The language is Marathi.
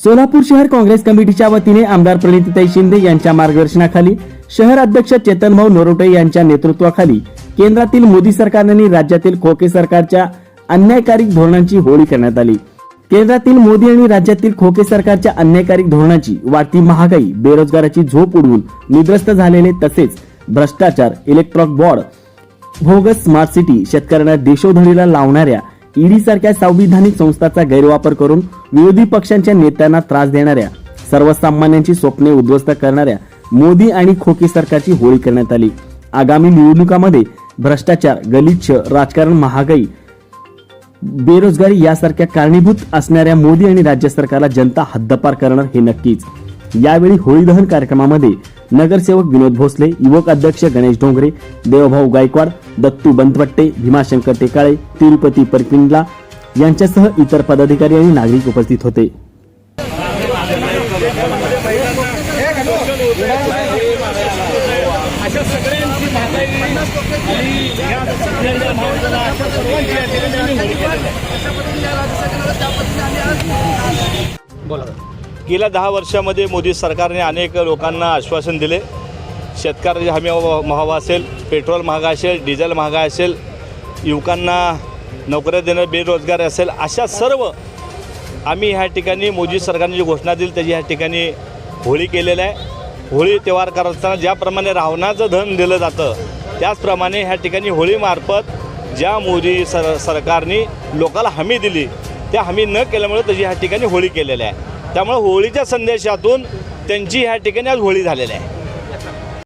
सोलापूर शहर काँग्रेस कमिटीच्या वतीने आमदार प्रणितीताई शिंदे यांच्या मार्गदर्शनाखाली शहर अध्यक्ष चेतनभाऊ नरोटे यांच्या नेतृत्वाखाली केंद्रातील मोदी सरकारने राज्यातील खोके सरकारच्या अन्यायकारी धोरणांची होळी करण्यात आली. केंद्रातील मोदी आणि राज्यातील खोके सरकारच्या अन्यायकारी धोरणाची वाढती महागाई बेरोजगाराची झोप उडवून निद्रस्त झालेले तसेच भ्रष्टाचार electronic board bogus smart city शेतकऱ्यांना देशोधडीला लावणाऱ्या ईडी सारख्या संविधानिक संस्थांचा गैरवापर करून विरोधी पक्षांच्या नेत्यांना त्रास देणाऱ्या सर्वसामान्यांची स्वप्ने उद्ध्वस्त करणाऱ्या मोदी आणि खोकी सरकारची होळी करण्यात आली. आगामी निवडणुकामध्ये भ्रष्टाचार गलिच्छ राजकारण महागाई बेरोजगारी यासारख्या कारणीभूत असणाऱ्या मोदी आणि राज्य सरकारला जनता हद्दपार करणार हे नक्कीच. यावेळी होळी दहन कार्यक्रमामध्ये नगरसेवक विनोद भोसले युवक अध्यक्ष गणेश डोंगरे देवभाऊ गायकवाड दत्तू बंतवट्टे भीमाशंकर टेकाळे तिरुपती परकिंडला यांच्यासह इतर पदाधिकारी आणि नागरिक उपस्थित होते. बोला. गेल्या दहा वर्षामध्ये मोदी सरकारने अनेक लोकांना आश्वासन दिले. शेतकऱ्याची हमी महावा असेल पेट्रोल महागा असेल डिझेल महागा असेल युवकांना नोकऱ्या देणं बेरोजगार असेल अशा सर्व आम्ही ह्या ठिकाणी मोदी सरकारने जी घोषणा दिली त्याची ह्या ठिकाणी होळी केलेलं आहे. होळी त्योहार असताना ज्याप्रमाणे रावणाचं धन दिलं जातं त्याचप्रमाणे ह्या ठिकाणी होळीमार्फत ज्या मोदी सर सरकारने लोकाला हमी दिली त्या हमी न केल्यामुळे त्याची ह्या ठिकाणी होळी केलेली आहे. त्यामुळे होळीच्या संदेशातून त्यांची ह्या ठिकाणी आज होळी झालेली आहे.